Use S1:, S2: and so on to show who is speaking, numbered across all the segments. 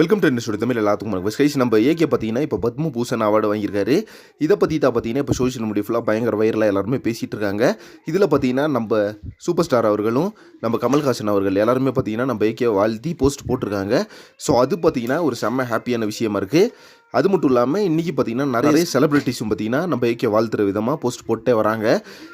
S1: Welcome to studio Tamil எல்லாத்துக்கும் வணக்கம். நம்ம ஏகே பார்த்தீங்கன்னா இப்போ பத்ம பூஷன் அவார்டு வாங்கியிருக்காரு. இதை பற்றி தான் பார்த்தீங்கன்னா இப்போ சோஷியல் மீடியா ஃபுல்லாக பயங்கர வைரலாக எல்லாருமே பேசிகிட்டு இருக்காங்க. இதில் பார்த்தீங்கன்னா நம்ம சூப்பர் ஸ்டார் அவர்களும் நம்ம கமல்ஹாசன் அவர்கள் எல்லாருமே பார்த்தீங்கன்னா நம்ம ஏகே வாழ்த்தி போஸ்ட் போட்டிருக்காங்க. ஸோ அது பார்த்தீங்கன்னா ஒரு செம்ம ஹாப்பியான விஷயமா இருக்குது அது மட்டும் இல்லாமல் இன்றைக்கி பார்த்தீங்கன்னா நிறைய செலிபிரிட்டிஸும் பார்த்தீங்கன்னா நம்ம ஏகே வாழ்த்துற விதமாக போஸ்ட் போட்டே வராங்க.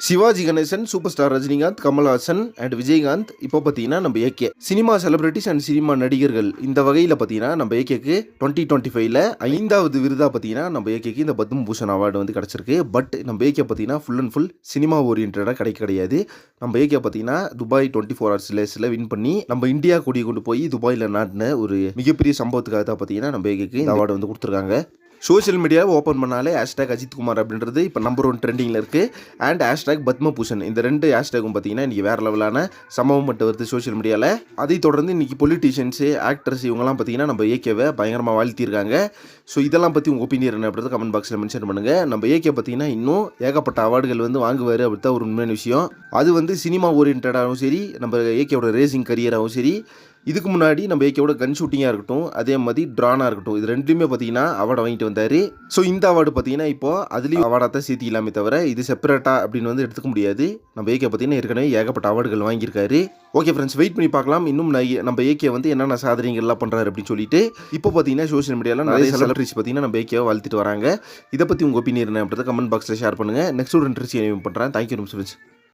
S1: Sivaji Ganesan super star Rajinikanth Kamal Haasan and Vijayakanth. இப்போ பார்த்தீங்கன்னா நம்ம AK cinema celebrities and cinema நடிகர்கள். இந்த வகையில் பார்த்தீங்கன்னா நம்ம ஏகேக்கு டுவெண்ட்டி டுவெண்ட்டி ஃபைவ்ல ஐந்தாவது விருதாக பார்த்தீங்கன்னா நம்ம ஏகேக்கு இந்த பத்ம பூஷன் அவார்டு வந்து கிடச்சிருக்கு. பட் நம்ம ஏகே பார்த்தீங்கன்னா ஃபுல் அண்ட் ஃபுல் சினிமா ஓரியன்டாக கிடைக்க கிடையாது. நம்ம ஏகே பார்த்தீங்கன்னா துபாய் டுவெண்ட்டி ஃபோர் ஹவர்ஸ் லேஸில் வின் பண்ணி நம்ம இந்தியா கொடி கொண்டு போய் துபாயில் நாட்டின ஒரு மிகப்பெரிய சம்பவத்துக்காக தான் பார்த்தீங்கன்னா நம்ம ஏகேக்கு இந்த அவார்டு வந்து கொடுத்துருக்காங்க. சோஷியல் மீடியாவை ஓப்பன் பண்ணாலே ஹேஷ்டாக் அஜித்குமார் அப்படின்றது இப்போ நம்பர் ஒன் ட்ரெண்டிங்கில் இருக்குது அண்ட் ஹேஷ்டேக் பத்மபூஷன். இந்த ரெண்டு ஹேஷ்டேக்கும் பார்த்தீங்கன்னா இன்றைக்கி வேறு லெவலான சம்பவம் மட்டும் வருது சோஷியல் மீடியாவில் அதை தொடர்ந்து இன்றைக்கி பொலிட்டீஷியன்ஸு ஆக்டர்ஸ் இவங்கெல்லாம் பார்த்தீங்கன்னா நம்ம ஏகேவை பயங்கரமாக வாழ்த்திருக்காங்க ஸோ இதெல்லாம் பற்றி உங்கள் ஒப்பீனியன் என்ன அப்படின்றத கமெண்ட் பாக்ஸில் மென்ஷன் பண்ணுங்கள் நம்ம ஏகே பார்த்தீங்கன்னா இன்னும் ஏகப்பட்ட அவார்டுகள் வந்து வாங்குவார் அப்படி தான் ஒரு உண்மையான விஷயம். அது வந்து சினிமா ஓரியன்டாகவும் சரி நம்ம ஏகேவோட ரேசிங் கரியராகவும் சரி இதுக்கு முன்னாடி நம்ம ஏகேவோட கன் ஷூட்டிங்காக இருக்கட்டும் அதே மாதிரி ட்ரானாக இருக்கட்டும் இது ரெண்டுமே பார்த்தீங்கன்னா அவார்டு வாங்கிட்டு வந்தார். ஸோ இந்த அவார்டு பார்த்தீங்கன்னா இப்போ அதுலேயும் அவார்டாக தான் சேர்த்து இல்லாமே தவிர இது செப்பரேட்டாக அப்படின்னு வந்து எடுத்துக்க முடியாது. நம்ம ஏகே பார்த்தீங்கன்னா ஏற்கனவே ஏகப்பட்ட அவார்டுகள் வாங்கியிருக்காரு. ஓகே ஃப்ரெண்ட்ஸ் வெயிட் பண்ணி பார்க்கலாம். இன்னும் நம்ம ஏகே வந்து என்னென்ன சாதனைகள்லாம் பண்ணுறாரு அப்படின்னு சொல்லிட்டு இப்போ பார்த்தீங்கன்னா சோஷியல் மீடியாவில் நிறைய செலிபிரிட்டிஸ் பார்த்தீங்கன்னா நம்ம ஏகேவை வாழ்த்துட்டு வராங்க. இதை பற்றி உங்கள் ஒப்பீனியன் என்ன அப்படின்றத கமெண்ட் பாக்ஸில் ஷேர் பண்ணுங்கள் நெக்ஸ்ட் ஒரு இன்ட்ரெஸ்ட் பண்ணுறேன் தேங்க்யூ ஃப்ரெண்ட்ஸ்